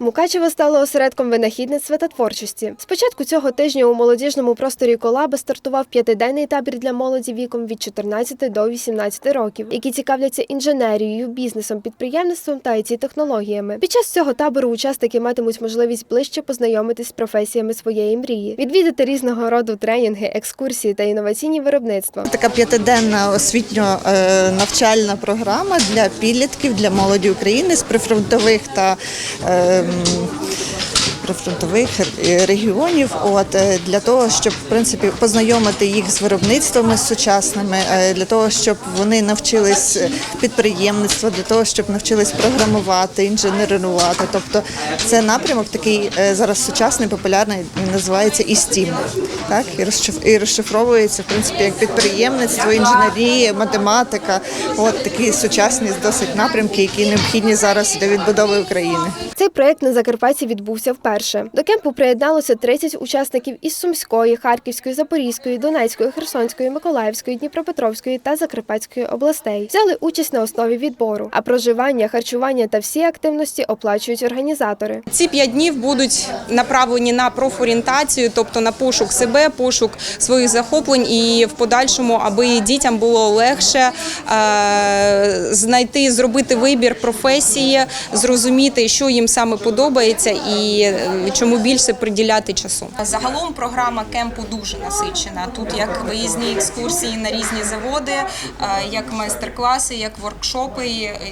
Мукачево стало осередком винахідництва та творчості. Спочатку цього тижня у молодіжному просторі Колаби стартував п'ятиденний табір для молоді віком від 14 до 18 років, які цікавляться інженерією, бізнесом, підприємництвом та it технологіями. Під час цього табору учасники матимуть можливість ближче познайомитись з професіями своєї мрії, відвідати різного роду тренінги, екскурсії та інноваційні виробництва. Така п'ятиденна освітньо-навчальна програма для підлітків, для молоді України з прифронтових та ем, прифронтових е, регіонів. От е, для того, щоб в принципі познайомити їх з виробництвами сучасними, е, для того, щоб вони навчились підприємництва, для того, щоб навчились програмувати, інженерувати. Тобто це напрямок такий е, зараз сучасний, популярний, називається і STEAM, так і розшиф- і розшифровується в принципі як підприємництво, інженерія, математика. От такі сучасні досить напрямки, які необхідні зараз для відбудови України. Цей проект на Закарпатті відбувся вперше. До кемпу приєдналося 30 учасників із Сумської, Харківської, Запорізької, Донецької, Херсонської, Миколаївської, Дніпропетровської та Закарпатської областей. Взяли участь на основі відбору. А проживання, харчування та всі активності оплачують організатори. Ці п'ять днів будуть направлені на профорієнтацію, тобто на пошук себе, пошук своїх захоплень, і в подальшому, аби дітям було легше е, знайти, зробити вибір професії, зрозуміти, що їм саме подобається і е, чому більше приділяти часу. Загалом програма кемпу дуже насичена. Тут як виїзні екскурсії на різні заводи, е, як майстер-класи, як воркшопи,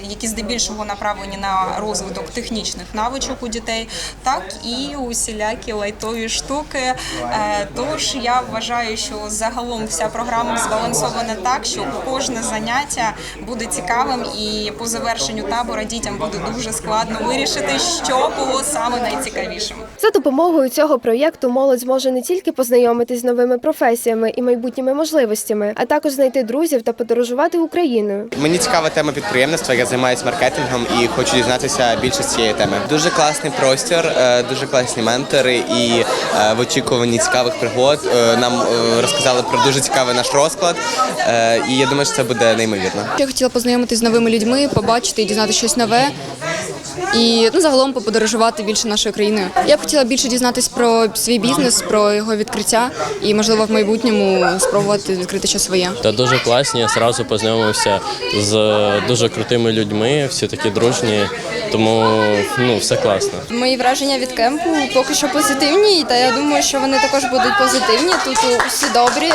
які здебільшого направлені на розвиток технічних навичок у дітей, так і усілякі лайтові штуки. Е, Тож я вважаю, що загалом вся програма збалансована так, що кожне заняття буде цікавим, і по завершенню табора дітям буде дуже складно вирішити, що було саме найцікавішим. За допомогою цього проєкту молодь зможе не тільки познайомитись з новими професіями і майбутніми можливостями, а також знайти друзів та подорожувати Україною. Мені цікава тема підприємництва. Я займаюся маркетингом і хочу дізнатися більше з цієї теми. Дуже класний простір, е, дуже класні ментори, і е, в очікуванні цікавих пригод е, нам е, розказали про дуже цікавий наш розклад. Е, І я думаю, що це буде неймовірно. Я хотіла познайомитись з новими людьми, побачити і дізнати щось нове. І ну загалом поподорожувати більше нашою країною. Я б хотіла більше дізнатись про свій бізнес, про його відкриття і, можливо, в майбутньому спробувати відкрити щось своє. Та дуже класні. Я зразу познайомився з дуже крутими людьми, всі такі дружні, тому ну все класно. Мої враження від кемпу поки що позитивні, та я думаю, що вони також будуть позитивні. Тут усі добрі,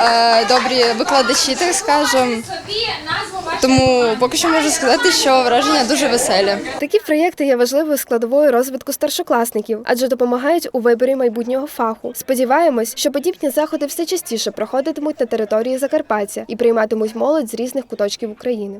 е, добрі викладачі, так скажемо. Тому поки що можу сказати, що враження дуже веселі. Такі проєкти є важливою складовою розвитку старшокласників, адже допомагають у виборі майбутнього фаху. Сподіваємось, що подібні заходи все частіше проходитимуть на території Закарпаття і прийматимуть молодь з різних куточків України.